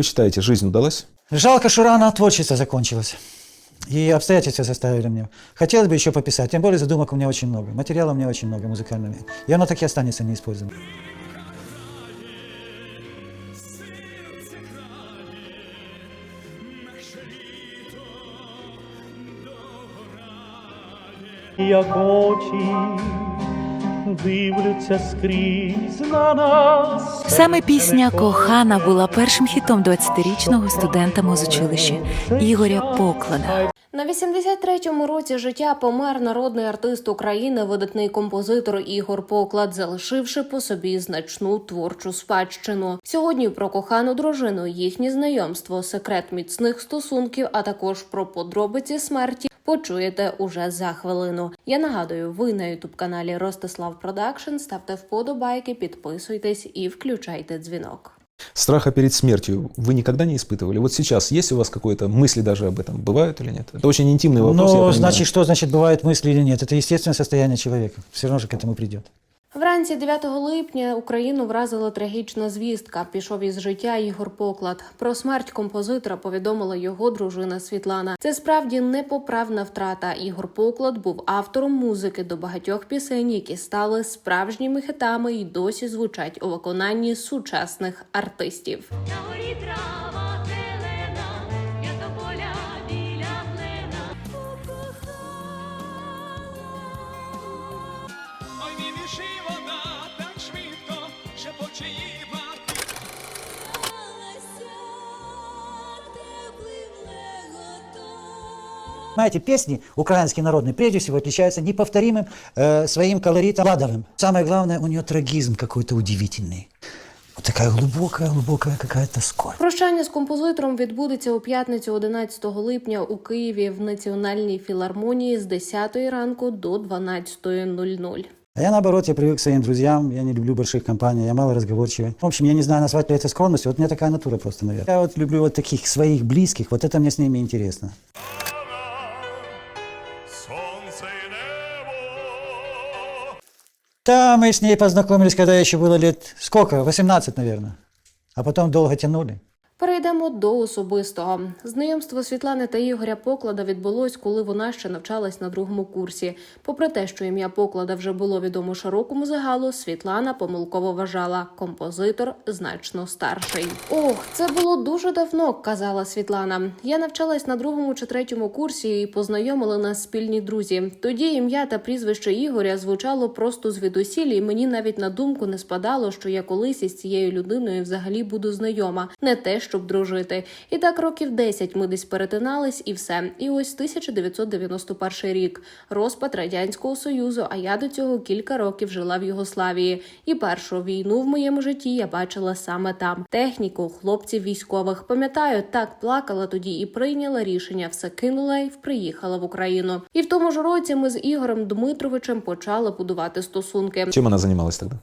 Вы считаете, жизнь удалась? Жалко, что рано творчество закончилось. И обстоятельства заставили меня. Хотелось бы еще пописать, тем более задумок у меня очень много. Материала у меня очень много музыкального. И оно так и останется неиспользованным. як очі дивляться скрізь на нас. Саме пісня Кохана була першим хітом 20-річного студента музучилища Ігоря Поклада. На 83-му році життя помер народний артист України, видатний композитор Ігор Поклад, залишивши по собі значну творчу спадщину. Сьогодні про кохану дружину, їхнє знайомство, секрет міцних стосунків, а також про подробиці смерті. Почуєте уже за хвилину. Я нагадую, ви на ютуб каналі Ростислав Продакшн. Ставте вподобайки, підписуйтесь і включайте дзвінок. Страха перед смертью вы никогда не испытывали? Вот сейчас есть у вас какое-то мысли даже об этом? Бывают или нет? Это очень интимный вопрос. Ну, значит, что значит бывают мысли или нет? Это естественное состояние человека. Все равно же к этому придет. Вранці 9 липня Україну вразила трагічна звістка. Пішов із життя Ігор Поклад. Про смерть композитора повідомила його дружина Світлана. Це справді непоправна втрата. Ігор Поклад був автором музики до багатьох пісень, які стали справжніми хитами і досі звучать у виконанні сучасних артистів. Трава Знаете, песни украинские народные прежде всего отличаются неповторимым э, своим колоритом ладовым. Самое главное, у нее трагизм какой-то удивительный. Вот такая глубокая, глубокая какая-то скорбь. Прощання з композитором відбудеться у п'ятницю 11 липня у Києві в Національній філармонії з 10 ранку до 12.00. А я наоборот, я привык к своим друзьям, я не люблю больших компаний, я мало разговорчивый. В общем, я не знаю, назвать ли это скромностью, вот у меня такая натура просто, наверное. Я вот люблю вот таких своих близких, вот это мне с ними интересно. Да, мы с ней познакомились, когда еще было лет, сколько, 18, наверное. А потом долго тянули. Перейдемо до особистого. Знайомство Світлани та Ігоря Поклада відбулось, коли вона ще навчалась на другому курсі. Попри те, що ім'я Поклада вже було відомо широкому загалу, Світлана помилково вважала композитор значно старший. Ох, це було дуже давно, казала Світлана. Я навчалась на другому чи третьому курсі і познайомили нас спільні друзі. Тоді ім'я та прізвище Ігоря звучало просто звідусіль, і мені навіть на думку не спадало, що я колись із цією людиною взагалі буду знайома, не те, щоб дружити. І так років 10 ми десь перетинались, і все. І ось 1991 рік, розпад радянського союзу. А я до цього кілька років жила в Югославії. І першу війну в моєму житті я бачила саме там. Техніку, хлопців військових. Пам'ятаю, так плакала тоді і прийняла рішення. Все кинула і приїхала в Україну. І в тому ж році ми з Ігорем Дмитровичем почали будувати стосунки. Чем она занималась тогда?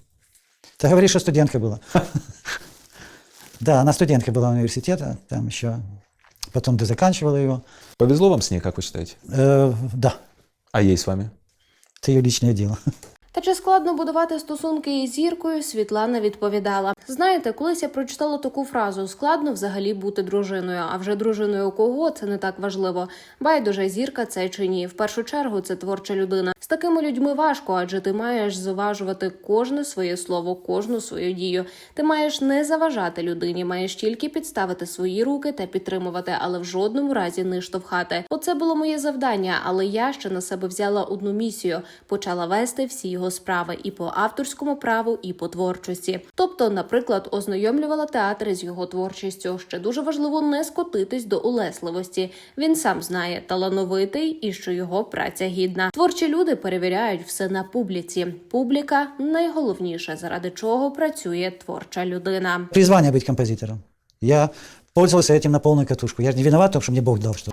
Ты говоришь, что студентка была. Да, она студентка была университета, там еще. Потом ты заканчивала его. Повезло вам с ней, как вы считаете? Э, да, А ей с вами? это ее личное дело. Та чи складно будувати стосунки із зіркою? Світлана відповідала: знаєте, колись я прочитала таку фразу: складно взагалі бути дружиною. А вже дружиною кого це не так важливо. Байдуже зірка це чи ні. В першу чергу це творча людина. З такими людьми важко, адже ти маєш заважувати кожне своє слово, кожну свою дію. Ти маєш не заважати людині, маєш тільки підставити свої руки та підтримувати, але в жодному разі не штовхати. Оце було моє завдання, але я ще на себе взяла одну місію: почала вести всі його справи і по авторському праву, і по творчості. Тобто, наприклад, ознайомлювала театри з його творчістю. Ще дуже важливо не скотитись до улесливості. Він сам знає талановитий і що його праця гідна. Творчі люди перевіряють все на публіці. Публіка найголовніше, заради чого працює творча людина. Призвание быть композитором. Я пользовался этим на полную катушку. Я же не виноват что мне Бог дал что.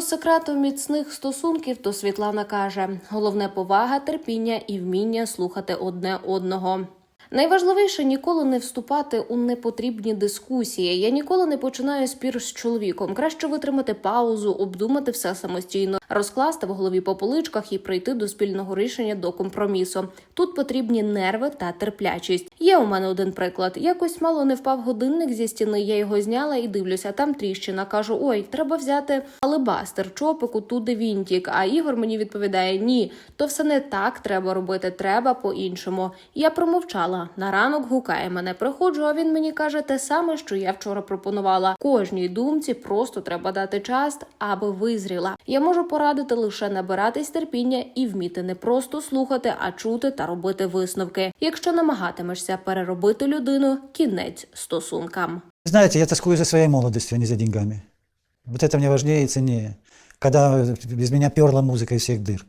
Секрету міцних стосунків, то Світлана каже: головне повага, терпіння і вміння слухати одне одного. Найважливіше ніколи не вступати у непотрібні дискусії. Я ніколи не починаю спір з чоловіком. Краще витримати паузу, обдумати все самостійно, розкласти в голові по поличках і прийти до спільного рішення до компромісу. Тут потрібні нерви та терплячість. Є у мене один приклад. Якось мало не впав годинник зі стіни. Я його зняла і дивлюся. Там тріщина. Кажу: ой, треба взяти алебастер, чопику, туди вінтік. А Ігор мені відповідає: ні, то все не так треба робити. Треба по-іншому. Я промовчала. На ранок гукає мене. Приходжу, а він мені каже те саме, що я вчора пропонувала. Кожній думці просто треба дати час, аби визріла. Я можу порадити лише набиратись терпіння і вміти не просто слухати, а чути та робити висновки. Якщо намагатимешся переробити людину, кінець стосункам. Знаете, я тоскую за своей молодостью, а не за деньгами. Вот это мне важнее и ценнее. Когда без меня перла музыка из всех дыр.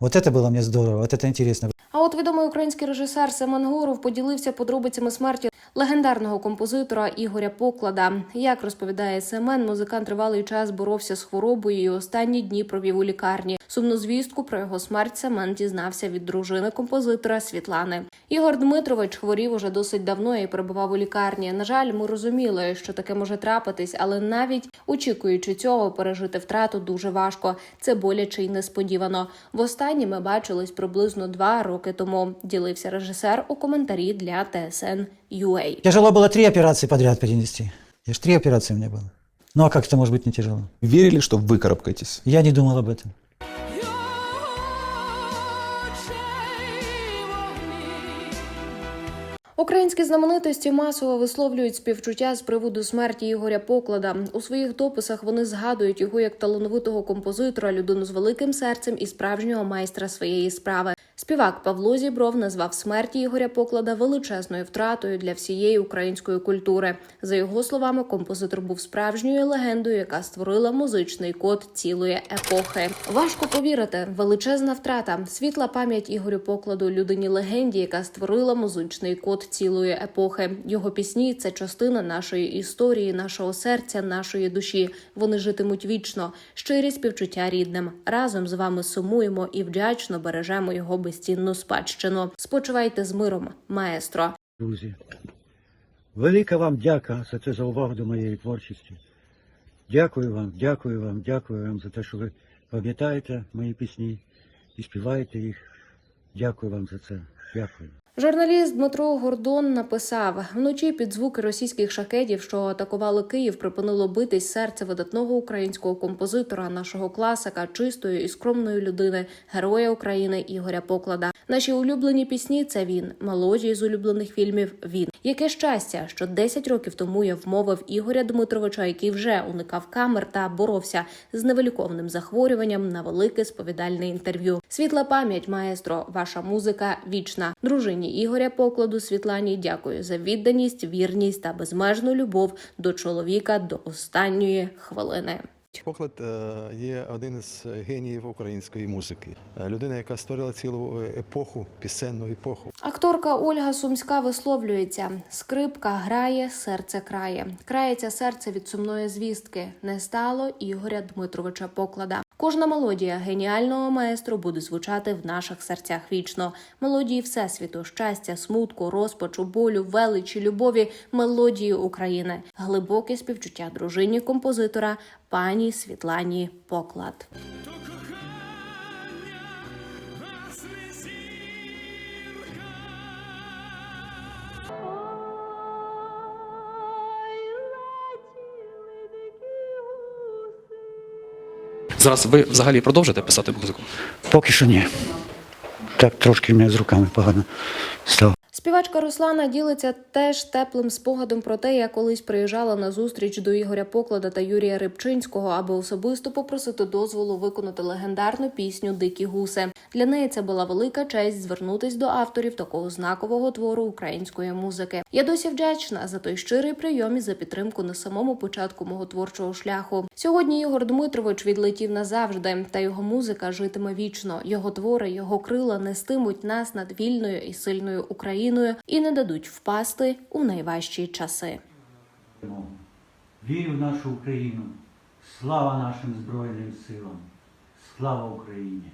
Вот это было мне здорово, вот это интересно. А от відомий український режисер Семен Горов поділився подробицями смерті легендарного композитора Ігоря Поклада. Як розповідає Семен, музикант тривалий час боровся з хворобою і останні дні провів у лікарні. Сумну звістку про його смерть Семен дізнався від дружини композитора Світлани. Ігор Дмитрович хворів уже досить давно і перебував у лікарні. На жаль, ми розуміли, що таке може трапитись, але навіть очікуючи цього, пережити втрату дуже важко. Це боляче й несподівано. Востаннє ми бачились приблизно два роки тому. Ділився режисер у коментарі для ТСН UA. Тяжело было три операции подряд перенести. Я ж три операции у меня было. Ну а как это может быть не тяжело? Верили, что вы карабкаетесь? Я не думал об этом. Українські знаменитості масово висловлюють співчуття з приводу смерті Ігоря Поклада. У своїх дописах вони згадують його як талановитого композитора, людину з великим серцем і справжнього майстра своєї справи. Співак Павло Зібров назвав смерті Ігоря Поклада величезною втратою для всієї української культури. За його словами, композитор був справжньою легендою, яка створила музичний код цілої епохи. Важко повірити, величезна втрата, світла пам'ять Ігорю Покладу, людині легенді, яка створила музичний код цілої епохи. Його пісні це частина нашої історії, нашого серця, нашої душі. Вони житимуть вічно. Щирі співчуття рідним. Разом з вами сумуємо і вдячно бережемо його безцінну спадщину. Спочивайте з миром, маестро. Друзі, велика вам дяка за це за увагу до моєї творчості. Дякую вам, дякую вам, дякую вам за те, що ви пам'ятаєте мої пісні і співаєте їх. Дякую вам за це. Дякую. Журналіст Дмитро Гордон написав: вночі під звуки російських шакетів, що атакували Київ, припинило битись серце видатного українського композитора, нашого класика, чистої і скромної людини, героя України Ігоря Поклада. Наші улюблені пісні це він, мелодії з улюблених фільмів. Він яке щастя, що 10 років тому я вмовив Ігоря Дмитровича, який вже уникав камер та боровся з невиліковним захворюванням на велике сповідальне інтерв'ю. Світла пам'ять, маестро, ваша музика вічна. Дружині Ігоря Покладу Світлані дякую за відданість, вірність та безмежну любов до чоловіка до останньої хвилини. Поклад е, є один із геніїв української музики. Е, Людина, яка створила цілу епоху, пісенну епоху. Акторка Ольга Сумська висловлюється: скрипка грає, серце крає. Крається серце від сумної звістки. Не стало Ігоря Дмитровича Поклада. Кожна мелодія геніального маестро буде звучати в наших серцях вічно. Мелодії всесвіту, щастя, смутку, розпачу, болю, величі, любові, мелодії України, глибоке співчуття дружині композитора пані Світлані Поклад. Зараз ви взагалі продовжите писати музику? Поки що ні. Так трошки в мене з руками погано стало. Співачка Руслана ділиться теж теплим спогадом про те, як колись приїжджала на зустріч до Ігоря Поклада та Юрія Рибчинського, аби особисто попросити дозволу виконати легендарну пісню Дикі гуси. Для неї це була велика честь звернутись до авторів такого знакового твору української музики. Я досі вдячна за той щирий прийом і за підтримку на самому початку мого творчого шляху. Сьогодні Ігор Дмитрович відлетів назавжди, та його музика житиме вічно. Його твори, його крила нестимуть нас над вільною і сильною Україною і не дадуть впасти у найважчі часи. Вірю в нашу Україну. Слава нашим Збройним силам. Слава Україні!